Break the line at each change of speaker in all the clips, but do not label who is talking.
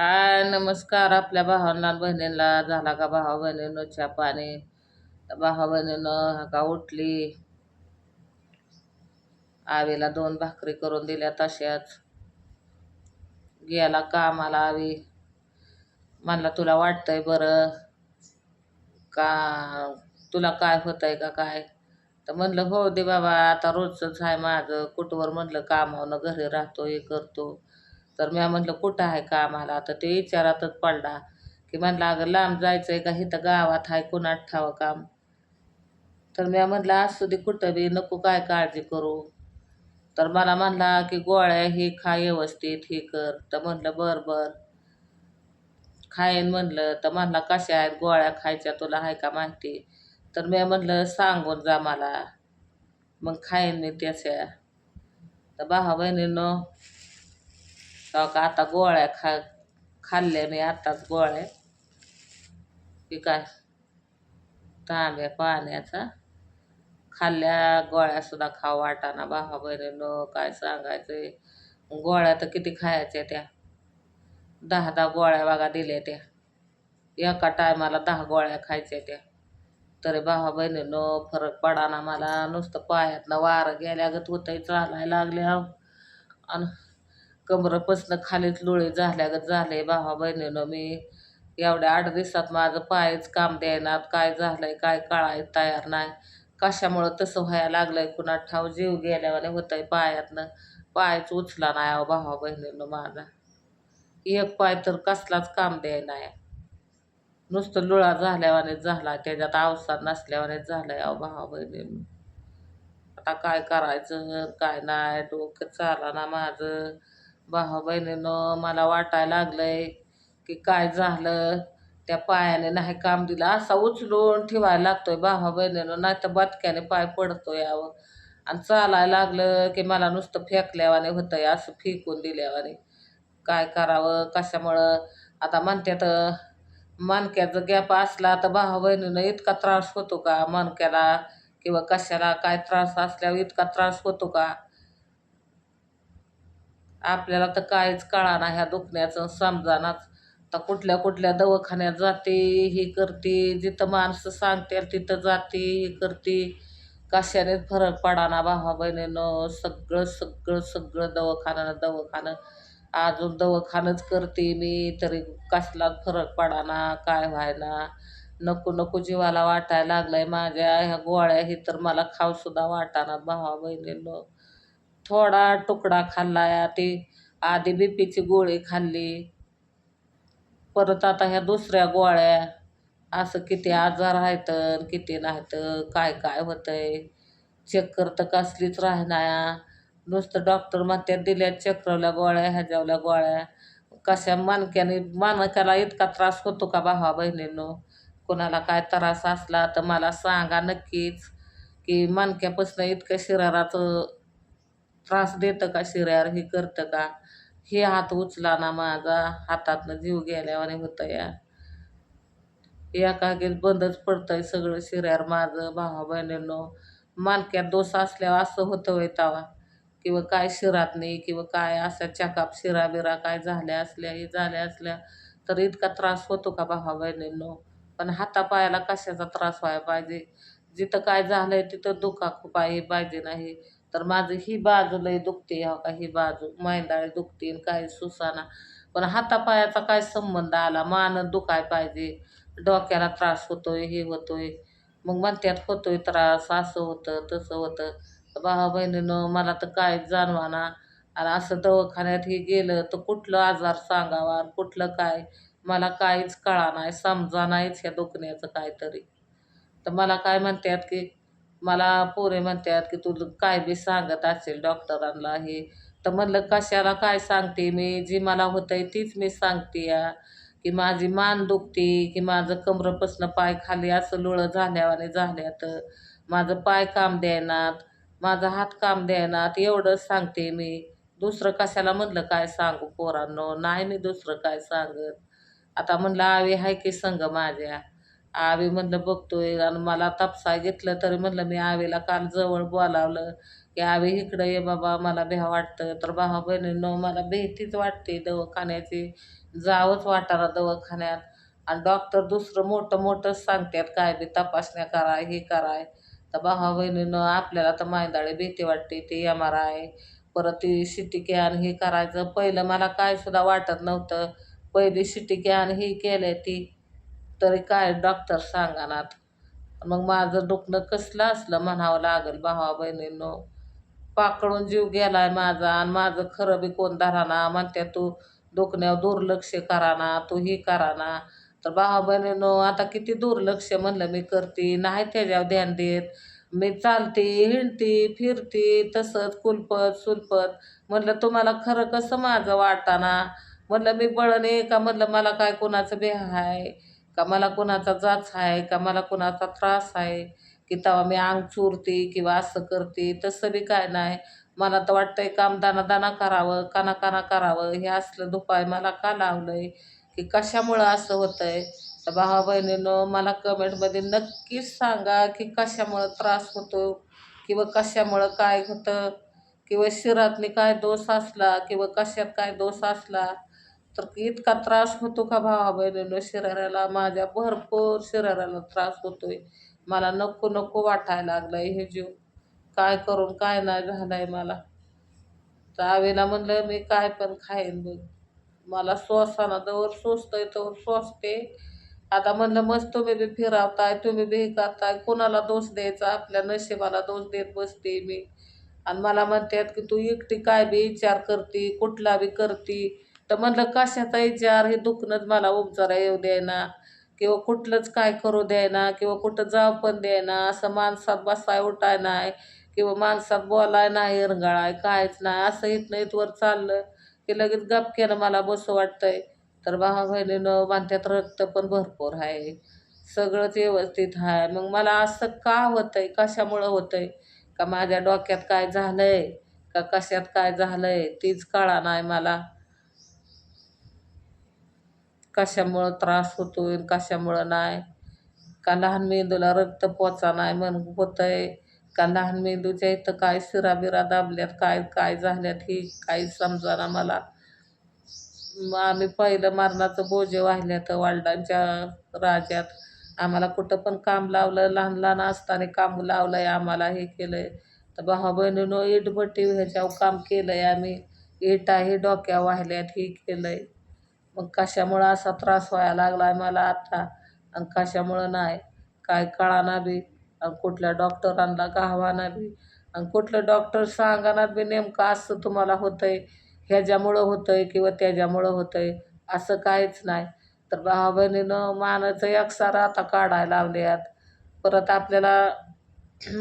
हाय नमस्कार आपल्या भावांना बहिणींना. झाला का भावा बहिणीनं चहा पाणी भावा बहिणीनं का उठली? आवीला दोन भाकरी करून दिल्या तशाच. गेला कामाला आवी. म्हणला तुला वाटतंय बरं का? तुला काय होतंय का काय? तर म्हणलं हो दे बाबा आता रोजचंच आहे माझं. कुठवर म्हणलं कामावनं घरी राहतो हे करतो तर मी म्हणलं कुठं आहे का आम्हाला? तर ते विचारातच पडला की म्हणलं अगं लांब जायचं आहे का? इथं गावात आहे कुणात ठावं काम? तर मी म्हणलं असू दे कुठं बी नको काय काळजी करू. तर मला म्हणला की गोळ्या हे खा व्यवस्थित हे कर. तर म्हणलं बरं बरं. खाईन म्हणलं तर म्हणला कशा आहेत? गोळ्या खायच्या तुला आहे का माहिती? तर मी म्हणलं सांगून जा मला. मग खाईन मी त्याच्या तर भावा बहिणीनं हो का? आता गोळ्या खा खाल्ल्या मी आत्ताच गोळ्या. की काय? तांब्या पाण्याचा. खाल्ल्या गोळ्या सुद्धा खाऊ वाटाना भावा बहिणीनं काय सांगायचं गोळ्या तर किती खायच्या त्या? दहा दहा गोळ्या बघा दिल्या त्या. एका टायमाला दहा गोळ्या खायच्या त्या. तरी भावा बहिणीनो फरक पडाना मला. नुसतं पायातनं वारं गेल्यागत होतंय चालायला लागल्या आणि कमरपासनं खालीच लोळे झाल्यागत झाले भावा बहिणीनं. मी एवढ्या आठ दिवसात माझं पायच काम द्यायनात काय झालंय काय काळाय तयार नाही. कशामुळं तसं व्हायला लागलंय? कुणा ठाव? जीव गेल्यावाने होतंय पायातनं. पायच उचला नाही अहो भावा बहिणीनं माझा. एक पाय तर कसलाच काम द्याय नाही नुसतं लुळा झाल्यावानेच झाला. त्याच्यात अवसाद नसल्यावानेच झालाय अहो भावा बहिणीनं. आता काय करायचं? काय नाही? डोकं चाला ना माझं. भावा बहिणीनं मला वाटायला लागलंय की काय झालं? त्या पायाने नाही काम दिलं. असा उचलून ठेवायला लागतोय भावा बहिणीनं नाही तर बदक्याने पाय पडतो यावं. आणि चालायला लागलं की मला नुसतं फेकल्यावाने होतंय असं फेकून दिल्यावाने. काय करावं? कशामुळं? आता म्हणतात मणक्याचा गॅप असला तर भावा बहिणीनं इतका त्रास होतो का? मणक्याला किंवा कशाला? काय त्रास असल्यावर इतका त्रास होतो का? आपल्याला तर काहीच कळाना ह्या दुखण्याचं समजानाच. तर कुठल्या कुठल्या दवाखान्यात जाते हे करते जिथं माणसं सांगते तिथं जाते हे करते. कशाने फरक पडाना भावा बहिणीनं सगळं सगळं सगळं दवाखानं दवाखानं. अजून दवाखानंच करते मी तरी कसलाच फरक पडाना काय व्हायना. नको नको जीवाला वाटायला लागलाय माझ्या ह्या गोळ्या ही तर मला खाऊसुद्धा वाटाना भावा बहिणीनं. थोडा तुकडा खाल्ला ते आधी बी पीची गोळी खाल्ली. परत आता ह्या दुसऱ्या गोळ्या असं किती आजार आहेत किती नाहीत काय काय होतंय? चक्कर तर कसलीच राहणार. नुसतं डॉक्टर म्हणतात दिल्या चक्रवल्या गोळ्या ह्याच्यावल्या गोळ्या. कशा मानक्याने मानकाला इतका त्रास होतो का भावा बहिणींनो? कोणाला काय त्रास असला तर मला सांगा नक्कीच की मानक्यापासून इतकं शरीराचं त्रास देतं का शिऱ्यावर? हे करतं का? हे हात उचला ना माझा. हातातनं जीव गेल्यावाने होतं या. एकाकीच बंदच पडतंय सगळं शिऱ्यावर माझं भावा बहिणीनो. मालक्यात दोष असल्यावर असं होतं वय तवा. किंवा काय शिरात नाही किंवा काय अशा चकाप शिरा बिरा काय झाल्या असल्या हे झाल्या असल्या तर इतका त्रास होतो का भावा बहिणींनो? पण हातापायाला कशाचा त्रास व्हायला पाहिजे? जिथं काय झालंय तिथं दुखा खूप आहे पाहिजे नाही. तर माझं ही बाजू दुखते हो का? ही बाजू मैंदाळे दुखते काय सुसाना. पण हातापायाचा काय संबंध आला? मान दुखाय पाहिजे डोक्याला त्रास होतोय हे होतोय. मग म्हणत्यात होतोय त्रास असं होतं तसं होतं. भावा बहिणीनं मला तर काय जाणवाना. आणि असं दवाखान्यात हे गेलं तर कुठलं आजार सांगावा कुठलं काय? मला काहीच कळा नाही समजा नाहीच ह्या दुखण्याचं काहीतरी. तर मला काय म्हणतात की मला पोरे म्हणतात की तू काय बी सांगत असेल डॉक्टरांना हे. तर म्हणलं कशाला काय सांगते मी? जी मला होतंय तीच मी सांगते या. की माझी मान दुखते की माझं कमरपासनं पाय खाली असं लोळं झाल्यावाने झाल्यात. माझं पाय काम द्यायनात माझा हात काम द्यायनात एवढंच सांगते मी. दुसरं कशाला म्हणलं काय सांगू पोरांनो? नाही मी दुसरं काय सांगत. आता म्हणलं आवी हाय की संग माझ्या. आवी म्हणलं बघतोय. आणि मला तापसा घेतलं तरी म्हणलं मी आवीला काल जवळ बोलावलं की आवी इकडं ये बाबा मला भ्या वाटतं. तर भावा बहिणीनं मला भीतीच वाटते दवाखान्याची. जावंच वाटायला दवाखान्यात. आणि डॉक्टर दुसरं मोठं मोठंच सांगतात काय बी तपासण्या कराय हे कराय. तर भावा बहिणीनं आपल्याला तर मायदाळे भीती वाटते ते एम आर आय परत ती सिटी कॅन हे करायचं. पहिलं मला काय सुद्धा वाटत नव्हतं. पहिली सिटी कॅन ही केलं ती. तरी काय डॉक्टर सांगानात मग माझं दुखणं कसलं असलं म्हणावं लागेल भावा बहिणींनो. पाकडून जीव गेलाय माझा आणि माझं खरं बी कोण धराना? म्हणते तू दुखण्यावर दुर्लक्ष कराना तू ही कराना. तर भावा बहिणीनो आता किती दुर्लक्ष म्हणलं मी करते. नाही त्याच्यावर ध्यान देत. मी चालते हिंडते फिरते तसंच कुलपत सुलपत. म्हणलं तुम्हाला खरं कसं माझं वाटाना? म्हणलं मी बळणे का? म्हटलं मला काय कोणाचं बेह आहे का मला कोणाचा जाच आहे का मला कोणाचा त्रास आहे की तेव्हा मी अंग चुरते किंवा असं करते तसं बी काय नाही. मला तर वाटतंय काम दाना दाना करावं काना काना करावं हे असलं दुपाय मला का लावलंय की कशामुळं असं होतंय? तर भावा बहिणीनं मला कमेंटमध्ये नक्कीच सांगा की कशामुळं त्रास होतो किंवा कशामुळं काय होतं? किंवा शरीरातनी काय दोष असला किंवा कशात काय दोष असला? तर इतका त्रास होतो का भावा बहिणीनं शरीराला माझ्या भरपूर शरीराला त्रास होतोय. मला नको नको वाटायला लागलाय हे जीव. काय करून काय नाही झालाय मला. तर चावेला म्हणलं मी काय पण खाईन बघ मला स्वसाना जवळ सोसतंय तवर सोसते आता म्हणलं मस्त तुम्ही बी फिरावताय तुम्ही बी हे करताय. कोणाला दोष द्यायचा? आपल्या नशिबाला दोष देत बसते मी. आणि मला म्हणतात की तू एकटी काय बी विचार करते? कुठला बी करते? तर म्हटलं कशाचा विचार हे दुखणंच मला उपचारा येऊ द्यायना किंवा कुठलंच काय करू द्यायना किंवा कुठं जाऊ पण द्यायना असं माणसात बसाय उठाय नाही. किंवा माणसात बोलाय नाही रंगाळाय कायच नाही. असं इथनं इथवर चाललं की लगेच गपक्यानं मला बसं वाटतंय. तर भावा बहिणीनं मानत्यात रक्त पण भरपूर आहे. सगळंच व्यवस्थित आहे मग मला असं का होतंय? कशामुळं होतंय? का माझ्या डोक्यात काय झालंय? का कशात काय झालंय? तीच कळा नाही मला. कशामुळं त्रास होतो आहे कशामुळं नाही? का लहान मेंदूला रक्त पोचा नाही मन होतं आहे का लहान मेंदूच्या इथं काय शिरा बिरा दाबल्यात? काय काय झाल्यात ही काही समजाना मला. मग आम्ही पहिलं मरणाचं बोजे वाहिल्यात वालडांच्या राज्यात आम्हाला कुठं पण काम लावलं लहान लहान असताना काम लावलंय आम्हाला हे केलंय. तर भावा बहिणीनं इटभट्टी ह्याच्यावर काम केलंय आम्ही. इटा हे डोक्या वाहिल्यात हे केलंय. मग कशामुळं असा त्रास व्हायला लागलाय मला आता? आणि कशामुळं नाही? काय कळाना बी? आणि कुठल्या डॉक्टरांना गावाना बी? आणि कुठलं डॉक्टर सांगाना बी नेमकं असं तुम्हाला होतं आहे ह्याच्यामुळं होतं आहे किंवा त्याच्यामुळं होतं आहे असं काहीच नाही. तर भावा बहिणीनं मानाचं एकसारा आता काढायला लावल्यात. परत आपल्याला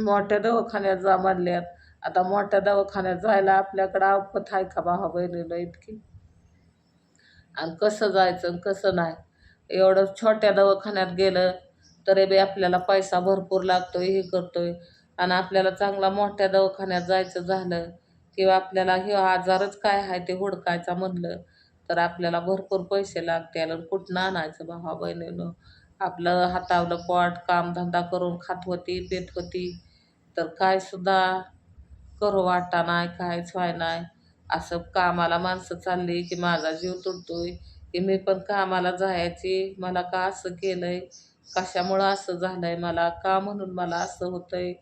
मोठ्या दवाखान्यात जा म्हणल्यात. आता मोठ्या दवाखान्यात जायला आपल्याकडं आपत आहे का भावा बहिणीनं इतकी? आणि कसं जायचं आणि कसं नाही. एवढं छोट्या दवाखान्यात गेलं तरी बी आपल्याला पैसा भरपूर लागतो हे करतोय. आणि आपल्याला चांगला मोठ्या दवाखान्यात जायचं झालं किंवा आपल्याला हे आजारच काय आहे ते हुडकायचा म्हणलं तर आपल्याला भरपूर पैसे लागते आणि कुठनं आणायचं भावा बहिणीनं? आपलं हातावलं पोट कामधंदा करून खात होती पेत होती. तर काय सुद्धा करू वाटा नाही कायच व्हाय नाही. असं कामाला माणसं चालली की माझा जीव तुटतोय की मी पण कामाला जायची. मला का असं केलंय? कशामुळं असं झालंय? मला का म्हणून मला असं होतंय?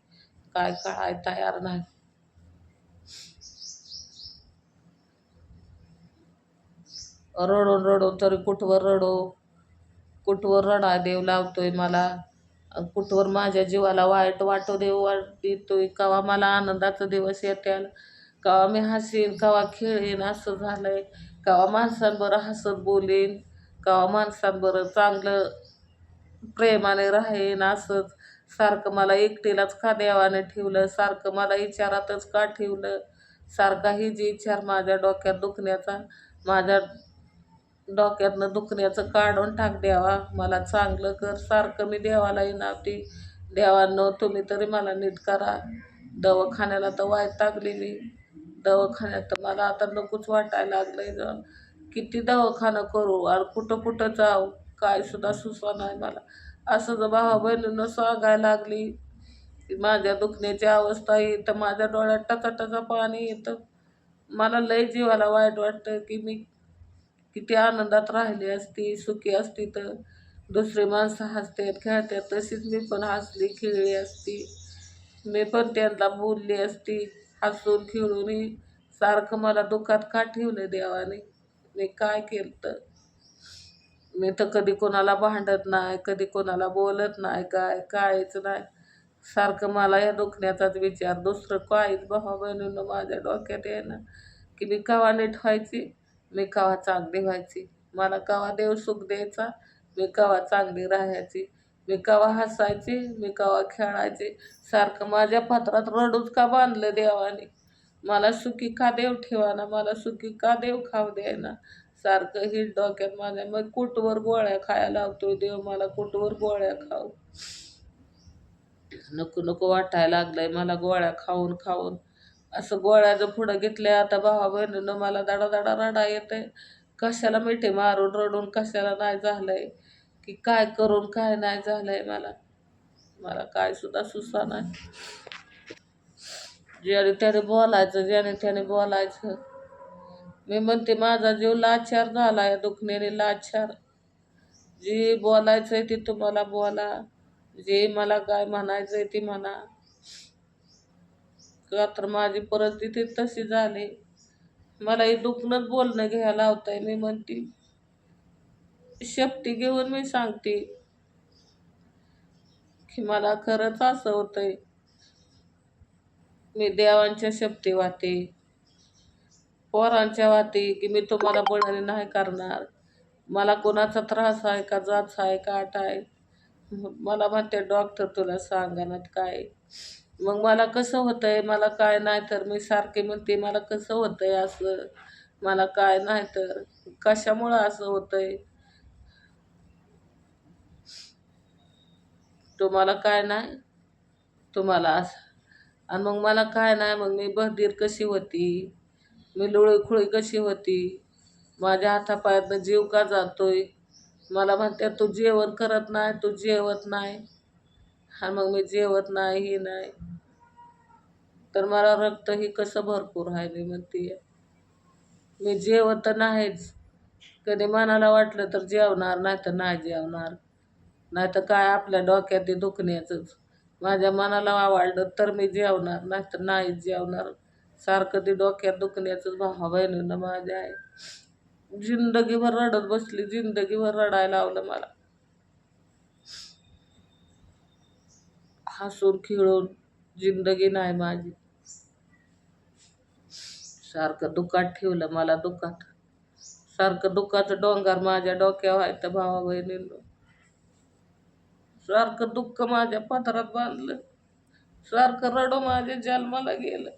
काय कळाय तयार नाही. रडून रडून तरी कुठवर रडो? कुठवर रडा देव लावतोय मला? कुठवर माझ्या जीवाला वाईट वाटू देव वाट देतोय कवा मला आनंदाचा दिवस येतील कवा मी हसीन कवा खेळीन असं झालं आहे कवा माणसांबरं हसत बोलेन कवा माणसांबरं चांगलं प्रेमाने राहीन असंच. सारखं मला एकटीलाच का देवाने ठेवलं सारखं मला विचारातच का ठेवलं? सारखा ही जी विचार माझ्या डोक्यात दुखण्याचा माझ्या डोक्यातनं दुखण्याचं काढून टाक द्यावा मला चांगलं कर सारखं मी देवाला विनवते देवांनो तुम्ही तरी मला नीट करा. दवाखान्याला तर वाय टाकली मी. दवाखान्यात. तर मला आता नकोच वाटायला लागलंय जाऊन किती दवाखानं करू? आणि कुठं कुठं जाऊ? काय सुद्धा सुचवा नाही मला. असं जर भावा बहिणीनं सांगायला लागली माझ्या दुखण्याची अवस्था येतं माझ्या डोळ्यात टचाटचा पाणी येतं. मला लय जीवाला वाईट वाटतं की मी किती आनंदात राहिली असती सुखी असती तर. दुसरी माणसं हसतात खेळतात तशीच मी पण हसली खेळली असती. मी पण त्यांना बोलली असती. हसून खेळून सारखं मला दुःखात का ठेवलं देवाने? मी काय केलं तर मी तर कधी कोणाला भांडत नाही कधी कोणाला बोलत नाही काय कायच नाही. सारखं मला या दुखण्याचाच विचार दुसरं काहीच. भावा बहिणीनं माझ्या डोक्यात येणं की मी कवा नीट व्हायची? मी कवा चांगली व्हायची? मला कवा देव सुख द्यायचा? मी कवा चांगली राहायची? मी कवा हसायची मी कवा खेळायची. सारखं माझ्या पत्रात रडूच का बांधलं देवाने? मला सुखी का देव ठेवाना? मला सुखी का देव खाऊ द्यायना? सारखं ही डोक्यात माझ्या मग कुटवर गोळ्या खायला लावतोय देव? मला कुटवर गोळ्या खाऊ? नको नको वाटायला लागलंय मला गोळ्या खाऊन खाऊन. असं गोळ्याचं पुढं घेतलंय आता भावा बहिणीनं मला दाडा दाडा रडा येते कशाला मिठी मारून रडून कशाला नाही झालंय? की काय करून काय नाही झालंय मला. मला काय सुद्धा सुसा नाही. ज्याने त्याने बोलायचं ज्याने त्याने बोलायचं. मी म्हणते माझा जीव लाचार झाला या दुखण्याने लाचार. जे बोलायचंय ते तुम्हाला बोला. जे मला काय म्हणायचंय ते म्हणा. का तर माझी परिस्थिती तशी झाली. मला हे दुखणंच बोलणं घ्यायला होतंय मी म्हणते. शेपटी घेऊन मी सांगते की मला खरंच असं होतंय. मी देवांच्या शक्ती वाहते. पोरांच्या वाहते की मी तुम्हाला बळाने नाही करणार. मला कोणाचा त्रास आहे का जाच आहे का आट आहे? मला म्हणते डॉक्टर तुला सांगणार काय? मग मला कसं होतंय? मला काय नाही तर मी सारखे म्हणते मला कसं होतंय असं? मला काय नाही तर? कशामुळं असं होतंय? तुम्हाला काय नाही. तुम्हाला असं आणि मग मला काय नाही मग मी बहदीर कशी होती? मी खुळी कशी होती? माझ्या हातापायातनं जीव का जातोय? मला म्हणतात तू जेवण करत नाही तू जेवत नाही. आणि मग मी जेवत नाही ही नाही. तर मला रक्त ही कसं भरपूर आहे मी म्हणते. मी जेवत तर नाहीच. कधी मनाला वाटलं तर जेवणार नाही तर नाही जेवणार. नाही तर काय आपल्या डोक्यात ते दुखण्याचंच माझ्या मनाला आवडलं तर मी जेवणार नाही तर नाही जेवणार. सारखं ते डोक्यात दुखण्याचंच भावा बहिणीनं माझ्या आहे जिंदगीभर रडत बसली जिंदगीभर रडायला लावलं मला. हसून खिळून जिंदगी नाही माझी. सारखं दुकात ठेवलं मला दुकात सारखं दुःखाचं डोंगर माझ्या डोक्यावर आहे तर भावा बहिणींनो. सारखं दुःख माझ्या पदरात बांधलं. सारखं रडो माझ्या जन्माला गेलं.